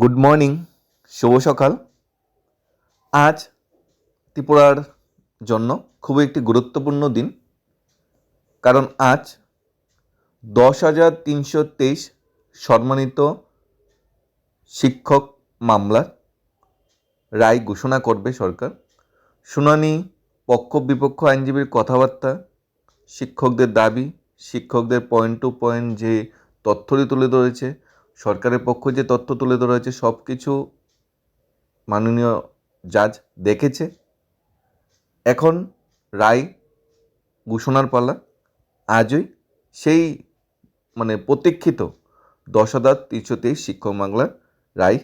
Good morning, শুভ সকাল। আজ ত্রিপুরার জন্য খুবই একটি গুরুত্বপূর্ণ দিন, কারণ আজ দশ হাজার তিনশো তেইশ সম্মানিত শিক্ষক মামলার রায় ঘোষণা করবে সরকার। শুনানি পক্ষ বিপক্ষ আইনজীবীর কথাবার্তা, শিক্ষকদের দাবি, শিক্ষকদের পয়েন্ট টু পয়েন্ট যে তথ্যটি তুলে ধরেছে সরকারের পক্ষ যে তথ্য তুলে ধরা হয়েছে সব কিছু মাননীয় জাজ দেখেছে। এখন রায় ঘোষণার পালা, আজই সেই মানে প্রতীক্ষিত দশ হাজার তিনশো তেইশ শিক্ষক বাংলার রায়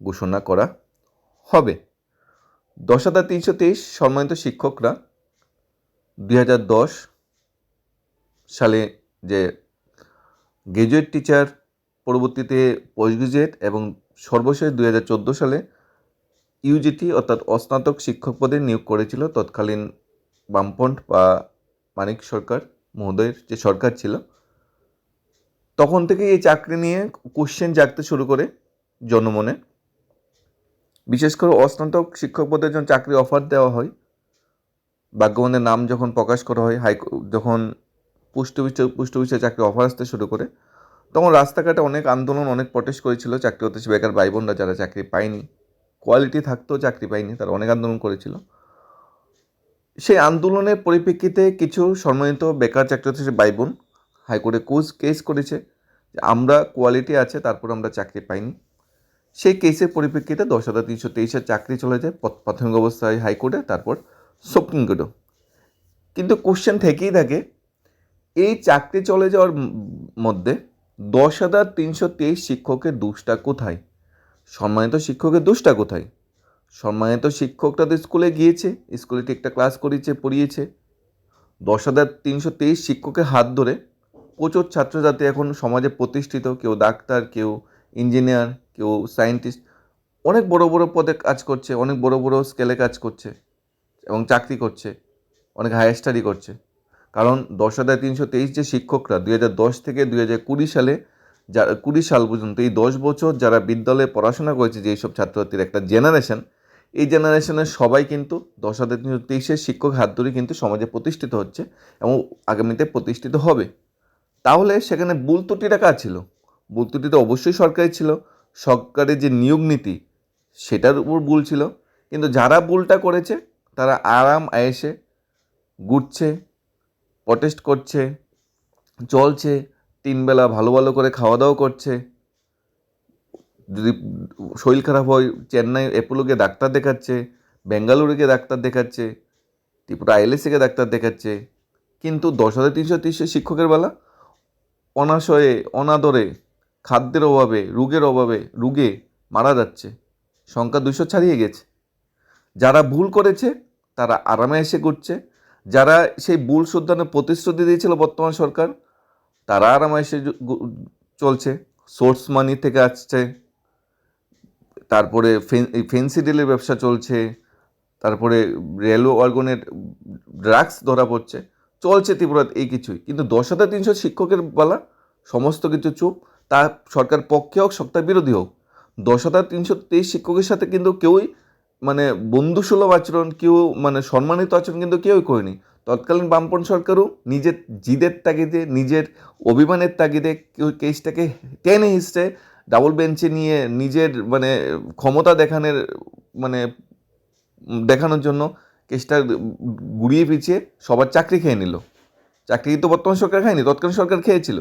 ঘোষণা করা হবে। দশ হাজার তিনশো তেইশ সম্মানিত শিক্ষকরা, দুই হাজার দশ সালে যে গ্রাজুয়েট টিচার পরবর্তীতে পোস্ট গ্রাজুয়েট এবং সর্বশেষ দুই হাজার চোদ্দ সালে ইউজিটি অর্থাৎ অস্নাতক শিক্ষক পদে নিয়োগ করেছিল তৎকালীন বামপন্থ বা মানিক সরকার, মহোদয়ের যে সরকার ছিল। তখন থেকে এই চাকরি নিয়ে কোশ্চেন জাগতে শুরু করে জনমনে বিশেষ করে অস্নাতক শিক্ষক পদের যখন চাকরি অফার দেওয়া হয় ভাগ্যবন্ধের নাম যখন প্রকাশ করা হয়, হাই যখন পুষ্ট পুষ্ট চাকরি অফার আসতে শুরু করে তখন রাস্তাঘাটে অনেক আন্দোলন, অনেক প্রটেস্ট করেছিল চাকরি হতে বেকার ভাই বোনরা যারা চাকরি পায়নি। কোয়ালিটি থাকতেও চাকরি পায়নি, তারা অনেক আন্দোলন করেছিল। সেই আন্দোলনের পরিপ্রেক্ষিতে কিছু সম্মানিত বেকার চাকরি হতে ভাই বোন হাইকোর্টে কোজ কেস করেছে যে আমরা কোয়ালিটি আছে, তারপর আমরা চাকরি পাইনি। সেই কেসের পরিপ্রেক্ষিতে দশ হাজার তিনশো তেইশের চাকরি চলে যায় প্রাথমিক অবস্থায় হাইকোর্টে, তারপর সুপ্রিম কোর্টও কিন্তু কোশ্চেন থেকেই থাকে, এই চাকরি চলে যাওয়ার মধ্যে দশ হাজার তিনশো তেইশ শিক্ষকের দোষটা কোথায়? সম্মানিত শিক্ষকের দোষটা কোথায়? সম্মানিত শিক্ষকটা তো স্কুলে গিয়েছে, স্কুলে ঠিকটা ক্লাস করিয়েছে, পড়িয়েছে। দশ হাজার তিনশো তেইশ শিক্ষকের হাত ধরে প্রচুর ছাত্রছাত্রী এখন সমাজে প্রতিষ্ঠিত, কেউ ডাক্তার, কেউ ইঞ্জিনিয়ার, কেউ সায়েন্টিস্ট। অনেক বড় বড় পদে কাজ করছে, অনেক বড় বড় স্কেলে কাজ করছে এবং চাকরি করছে, অনেক হায়ার স্টাডি করছে। কারণ দশ হাজার তিনশো তেইশ যে শিক্ষকরা, দুই হাজার দশ থেকে দুই হাজার কুড়ি সালে যা, কুড়ি সাল পর্যন্ত এই দশ বছর যারা বিদ্যালয়ে পড়াশোনা করেছে, যে এইসব ছাত্রছাত্রীর একটা জেনারেশন এই জেনারেশনের সবাই কিন্তু দশ হাজার তিনশো তেইশের শিক্ষক হাত ধরে কিন্তু সমাজে প্রতিষ্ঠিত হচ্ছে এবং আগামীতে প্রতিষ্ঠিত হবে। তাহলে সেখানে ভুল ত্রুটিটা কার ছিল? ভুল ত্রুটিটা অবশ্যই সরকারি ছিল। সরকারের যে নিয়োগ নীতি, সেটার উপর ভুল ছিল। কিন্তু যারা ভুলটা করেছে, তারা আরাম আয়েসে ঘুরছে প্রটেস্ট করছে, চলছে তিনবেলা ভালো ভালো করে খাওয়া দাওয়া করছে। যদি শরীর খারাপ হয়, চেন্নাই অ্যাপোলোকে ডাক্তার দেখাচ্ছে, বেঙ্গালুরুকে ডাক্তার দেখাচ্ছে, ত্রিপুরা আইএলএসিকে ডাক্তার দেখাচ্ছে। কিন্তু দশ হাজার তিনশো তিনশো শিক্ষকের বেলা অনাশয়ে, অনাদরে, খাদ্যের অভাবে, রোগের অভাবে, রুগে মারা যাচ্ছে। সংখ্যা দুশো ছাড়িয়ে গেছে। যারা ভুল করেছে, তারা আরামে এসে ঘুরছে। যারা সেই ভুল শুদ্ধানের প্রতিশ্রুতি দিয়েছিল বর্তমান সরকার, তারা আরামে এসে চলছে। সোর্স মানি থেকে আসছে। তারপরে ফেন্সি ডিলের ব্যবসা চলছে। তারপরে রেলওয়ে অর্গনের ড্রাগস ধরা পড়ছে। চলছে ত্রিপুরা এই কিছুই। কিন্তু দশ হাজার তিনশো শিক্ষকের বেলা সমস্ত কিছু চুপ। তা সরকার পক্ষে হোক সত্তার বিরোধী হোক। দশ হাজার তিনশো তেইশ শিক্ষকের সাথে কিন্তু কেউই মানে বন্ধুসুলভ আচরণ কেউ মানে সম্মানিত আচরণ কিন্তু কেউই করেনি। তৎকালীন বামপন সরকারও নিজের জিদের তাগিদে, নিজের অভিমানের তাগিদে কেসটাকে টেনে হিসছে ডাবল বেঞ্চে নিয়ে নিজের মানে ক্ষমতা দেখানোর মানে দেখানোর জন্য কেসটা গুড়িয়ে পিছিয়ে সবার চাকরি খেয়ে নিল। চাকরি তো বর্তমান সরকার খায়নি, তৎকালীন সরকার খেয়েছিল।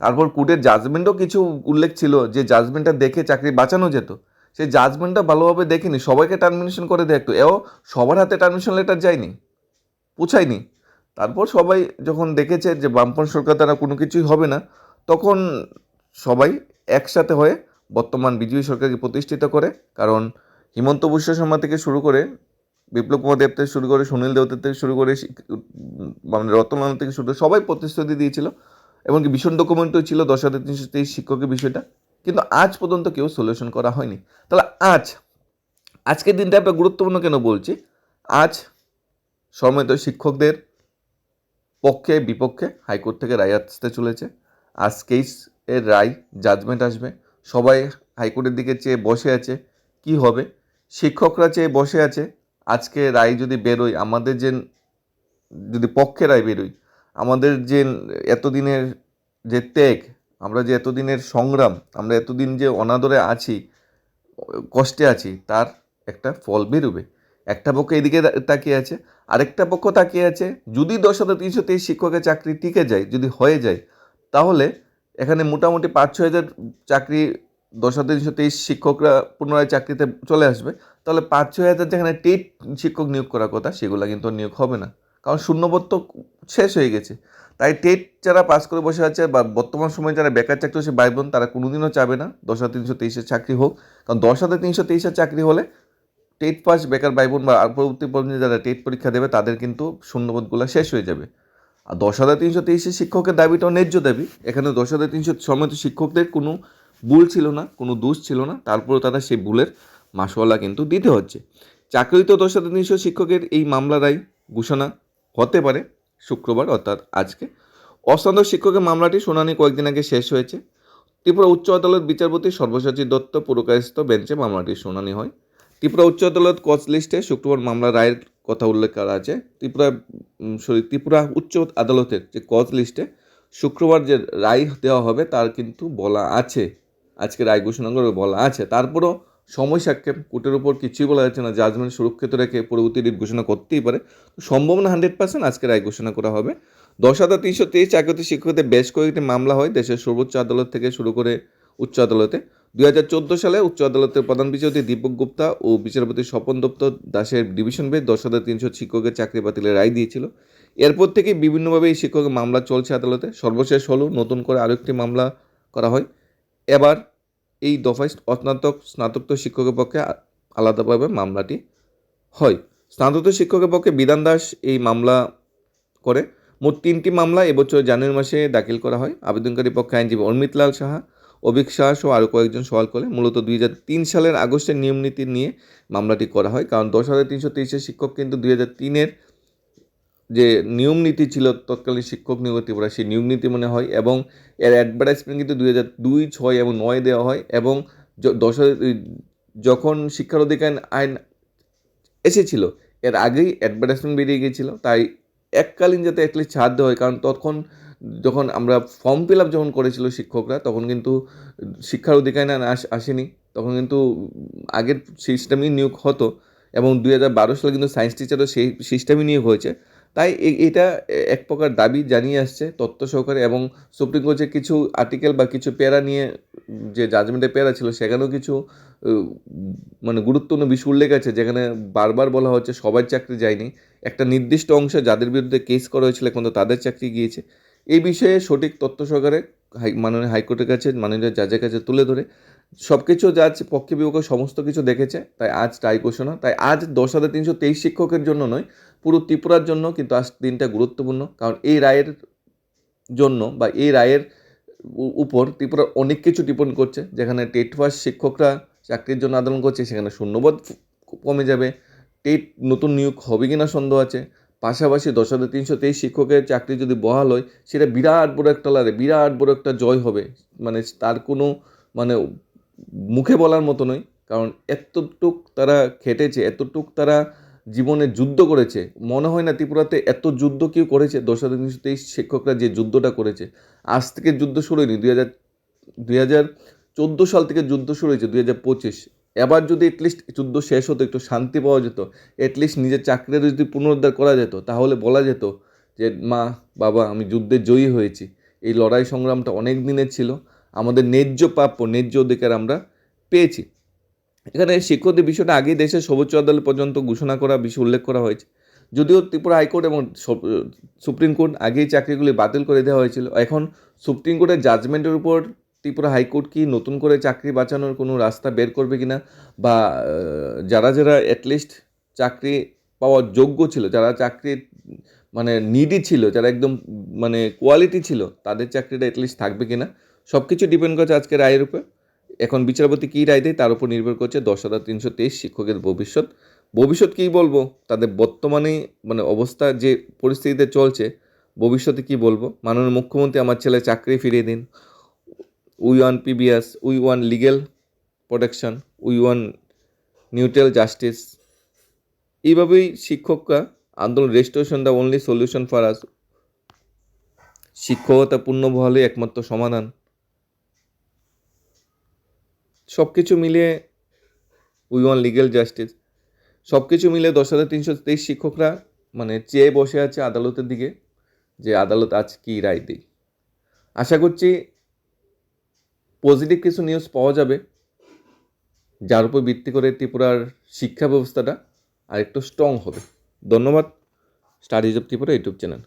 তারপর কোর্টের জাজমেন্টও কিছু উল্লেখ ছিল যে জাজমেন্টটা দেখে চাকরি বাঁচানো যেত। সেই জাজমেন্টটা ভালোভাবে দেখেনি, সবাইকে টার্মিনেশন করে দেখতো এও সবার হাতে টার্মিনেশন লেটার যায়নি, পৌঁছায়নি। তারপর সবাই যখন দেখেছে যে বামপন সরকার দ্বারা কোনো কিছুই হবে না, তখন সবাই একসাথে হয়ে বর্তমান বিজেপি সরকারকে প্রতিষ্ঠিত করে, কারণ হিমন্ত বিশ্ব শর্মা থেকে শুরু করে, বিপ্লব কুমার দেব থেকে শুরু করে, সুনীল দেবতার থেকে শুরু করে মানে রতনলাল থেকে শুরু করে সবাই প্রতিশ্রুতি দিয়েছিল, এমনকি ভীষণ ডকুমেন্টও ছিল, দশ হাজার তিনশো তেইশ শিক্ষকের বিষয়টা। কিন্তু আজ পর্যন্ত কেউ সলিউশন করা হয়নি। তাহলে আজ, আজকের দিনটা একটা গুরুত্বপূর্ণ কেন বলছি? আজ সম্মিলিত শিক্ষকদের পক্ষে, বিপক্ষে হাইকোর্ট থেকে রায় আসতে চলেছে। আজকেই এর রায় জাজমেন্ট আসবে। সবাই হাইকোর্টের দিকে চেয়ে বসে আছে, কি হবে? শিক্ষকরা চেয়ে বসে আছে, আজকে রায় যদি বেরোয়, আমাদের যে, যদি পক্ষে রায় বেরোয়, আমাদের যে, এতদিনের যে ত্যাগ আমরা যে এতদিনের সংগ্রাম, আমরা এতদিন যে অনাদরে আছি, কষ্টে আছি, তার একটা ফল বেরোবে। একটা পক্ষ এদিকে তাকিয়ে আছে, আরেকটা পক্ষ তাকিয়ে আছে, যদি দশ হাজার তিনশো তেইশ শিক্ষকের চাকরি টিকে যায়, যদি হয়ে যায়, তাহলে এখানে মোটামুটি পাঁচ, ছয় হাজার চাকরি, দশ হাজার তিনশো তেইশ শিক্ষকরা পুনরায় চাকরিতে চলে আসবে, তাহলে পাঁচ, ছয় হাজার যেখানে টেট শিক্ষক নিয়োগ করার কথা, সেগুলো কিন্তু নিয়োগ হবে না। কারণ শূন্যপদ শেষ হয়ে গেছে। তাই টেট যারা পাস করে বসে আছে বা বর্তমান সময়ে যারা বেকার চাকরি হচ্ছে ভাই বোন, তারা কোনোদিনও চাবে না। দশ হাজার তিনশো তেইশের চাকরি হোক। কারণ দশ হাজার তিনশো তেইশের চাকরি হলে টেট পাস, বেকার ভাই বোন বা পরবর্তী পর্যন্ত যারা টেট পরীক্ষা দেবে, তাদের কিন্তু শূন্যপদগুলো শেষ হয়ে যাবে। আর দশ হাজার তিনশো তেইশের শিক্ষকের দাবিটাও ন্যায্য দাবি। এখানে দশ হাজার তিনশো সমিত শিক্ষকদের কোনো ভুল ছিল না, কোনো দোষ ছিল না। তারপরেও তারা সেই ভুলের মাসওয়ালা কিন্তু দিতে হচ্ছে। চাকরিত দশ হাজার তিনশো শিক্ষকের এই মামলা রায় ঘোষণা হতে পারে। শুক্রবার, অর্থাৎ আজকে। অস্থান্তর শিক্ষকের মামলাটি শুনানি কয়েকদিন আগে শেষ হয়েছে। ত্রিপুরা উচ্চ আদালত বিচারপতি সর্বসাচী দত্ত পুরকায়স্থ বেঞ্চে মামলাটির শুনানি হয়। ত্রিপুরা উচ্চ আদালত কচ লিস্টে শুক্রবার মামলা রায়ের কথা উল্লেখ করা আছে। ত্রিপুরা সরি, ত্রিপুরা উচ্চ আদালতের যে কচ লিস্টে শুক্রবার যে রায় দেওয়া হবে, তার কিন্তু বলা আছে। আজকে রায় ঘোষণা করে বলা আছে। তারপরও সময় সাক্ষেপ কোর্টের উপর কিছুই বলা যাচ্ছে না জাজমেন্ট সুরক্ষিত রেখে পরবর্তী রিট ঘোষণা করতেই পারে। সম্ভাবনা হান্ড্রেড পার্সেন্ট আজকে রায় ঘোষণা করা হবে। দশ হাজার তিনশো তেইশ চাকরিতে শিক্ষকদের বেশ কয়েকটি মামলা হয় দেশের সর্বোচ্চ আদালত থেকে শুরু করে উচ্চ আদালতে। দুই হাজার চোদ্দ সালে উচ্চ আদালতের প্রধান বিচারপতি দীপক গুপ্তা ও বিচারপতি স্বপন দত্ত দাসের ডিভিশন বেঞ্চ দশ হাজার তিনশো শিক্ষকের চাকরি বাতিলের রায় দিয়েছিল। এরপর থেকে বিভিন্নভাবে এই শিক্ষকের মামলা চলছে আদালতে। সর্বশেষ হলো নতুন করে আরেকটি মামলা করা হয়। এবার এই দফায় স্নাতক স্নাতকোত্তর শিক্ষকের পক্ষে আলাদাভাবে মামলাটি হয়। স্নাতকোত্তর শিক্ষকের পক্ষে বিধান দাস এই মামলা করে। মোট তিনটি মামলা এবছর জানুয়ারি মাসে দাখিল করা হয়। আবেদনকারী পক্ষে আইনজীবী অর্মিত লাল সাহা, অভিক সাহা সহ আরও কয়েকজন সওয়াল করে। মূলত দুই হাজার তিন সালের আগস্টের নিয়ম নীতি নিয়ে মামলাটি করা হয়। কারণ দশ হাজার তিনশো তেইশের শিক্ষক কিন্তু দুই হাজার তিনের যে নিয়ম নীতি ছিল তৎকালীন শিক্ষক নিয়োগ ত্রিপুরা, সেই নিয়োগ নীতি মনে হয় এবং এর অ্যাডভার্টাইজমেন্ট কিন্তু দুই হাজার দুই, ছয় এবং নয় দেওয়া হয় এবং দশ যখন শিক্ষার অধিকার আইন এসেছিল, এর আগেই অ্যাডভার্টাইজমেন্ট বেরিয়ে গিয়েছিল, তাই এককালীন যাতে অ্যাটলিস্ট ছাড় দেওয়া হয়, কারণ তখন যখন আমরা ফর্ম ফিল আপ যখন করেছিল শিক্ষকরা, তখন কিন্তু শিক্ষার অধিকার না আস- আসেনি, তখন কিন্তু আগের সিস্টেমই নিয়োগ হতো এবং দুই হাজার বারো সালে কিন্তু সায়েন্স টিচারও সেই সিস্টেমই নিয়োগ হয়েছে। তাই এটা এক প্রকার দাবি জানিয়ে আসছে তথ্য সহকারে এবং সুপ্রিম কোর্টের কিছু আর্টিকেল বা কিছু প্যারা নিয়ে, যে জাজমেন্টের প্যারা ছিল সেখানেও কিছু মানে গুরুত্বপূর্ণ বিষয় উল্লেখ আছে যেখানে বারবার বলা হচ্ছে সবার চাকরি যায়নি। একটা নির্দিষ্ট অংশে যাদের বিরুদ্ধে কেস করা হয়েছিল এখন তো তাদের চাকরি গিয়েছে। এই বিষয়ে সঠিক তথ্য সহকারে হাই, মাননীয় হাইকোর্টের কাছে, মাননীয় জাজের কাছে তুলে ধরে। সব কিছু জাজ পক্ষে বিপক্ষে সমস্ত কিছু দেখেছে, তাই আজ রায় ঘোষণা। তাই আজ দশ হাজার তিনশো তেইশ শিক্ষকের জন্য নয় পুরো ত্রিপুরার জন্য কিন্তু আজ দিনটা গুরুত্বপূর্ণ। কারণ এই রায়ের জন্য বা এই রায়ের উপর ত্রিপুরার অনেক কিছু ডিপেন্ড করছে। যেখানে টেট পাস শিক্ষকরা চাকরির জন্য আন্দোলন করছে, সেখানে শূন্যপদ কমে যাবে। টেট নতুন নিয়োগ হবে কিনা সন্দেহ আছে। পাশাপাশি দশ হাজার তিনশো তেইশ শিক্ষকের চাকরি যদি বহাল হয়, সেটা বিরাট বড় একটা লড়াই, বিরাট বড় একটা জয় হবে। মানে তার কোনো মানে মুখে বলার মতো নয়। কারণ এতটুক তারা খেটেছে, এতটুক তারা জীবনে যুদ্ধ করেছে। মনে হয় না ত্রিপুরাতে এত যুদ্ধ কেউ করেছে। হাজার তিনশো তেইশ শিক্ষকরা যে যুদ্ধটা করেছে, আজ থেকে যুদ্ধ শুরু হয়নি। দুই হাজার দুই হাজার চোদ্দ সাল থেকে যুদ্ধ শুরু হয়েছে, দুই হাজার পঁচিশ। এবার যদি এটলিস্ট যুদ্ধ শেষ হতো, একটু শান্তি পাওয়া যেত এটলিস্ট নিজের চাকরিটা যদি পুনরুদ্ধার করা যেত, তাহলে বলা যেত যে, মা, বাবা, আমি যুদ্ধে জয়ী হয়েছি। এই লড়াই সংগ্রামটা অনেক দিনের ছিল। আমাদের ন্যায্য প্রাপ্য, ন্যায্য অধিকার আমরা পেয়েছি। এখানে শিক্ষকদের বিষয়টা আগেই দেশের সর্বোচ্চ আদালত পর্যন্ত ঘোষণা করা বিষয় উল্লেখ করা হয়েছে। যদিও ত্রিপুরা হাইকোর্ট এবং সুপ্রিম কোর্ট আগেই চাকরিগুলি বাতিল করে দেওয়া হয়েছিল। এখন সুপ্রিম কোর্টের জাজমেন্টের উপর ত্রিপুরা হাইকোর্ট কি নতুন করে চাকরি বাঁচানোর কোনো রাস্তা বের করবে কিনা বা যারা যারা অ্যাটলিস্ট চাকরি পাওয়ার যোগ্য ছিল, যারা চাকরির মানে নিডি ছিল, যারা একদম মানে কোয়ালিটি ছিল, তাদের চাকরিটা অ্যাটলিস্ট থাকবে কিনা? সব কিছু ডিপেন্ড করছে আজকের রায়ের উপর। এখন বিচারপতি কী রায় দেয় তার উপর নির্ভর করছে দশ হাজার তিনশো তেইশ শিক্ষকের ভবিষ্যৎ। ভবিষ্যৎ কী বলব? তাদের বর্তমানে মানে অবস্থা যে পরিস্থিতিতে চলছে, ভবিষ্যতে কি বলব? মাননীয় মুখ্যমন্ত্রী আমার ছেলে চাকরি ফিরিয়ে দিন। We want PBS, we want legal protection, we want neutral justice. এইভাবেই শিক্ষকরা আন্দোলন registration the only solution for us. শিক্ষকতা পূর্ণ বহালে একমাত্র সমাধান। সব কিছু মিলিয়ে উই ওয়ান লিগেল জাস্টিস সব কিছু মিলে দশ হাজার তিনশো তেইশ শিক্ষকরা মানে চেয়ে বসে আছে আদালতের দিকে যে আদালত আজ কী রায় দেয় আশা করছি পজিটিভ কিছু নিউজ পাওয়া যাবে, যার উপর ভিত্তি করে ত্রিপুরার শিক্ষা ব্যবস্থাটা আরেকটু স্ট্রং হবে। ধন্যবাদ studies of Tripura YouTube channel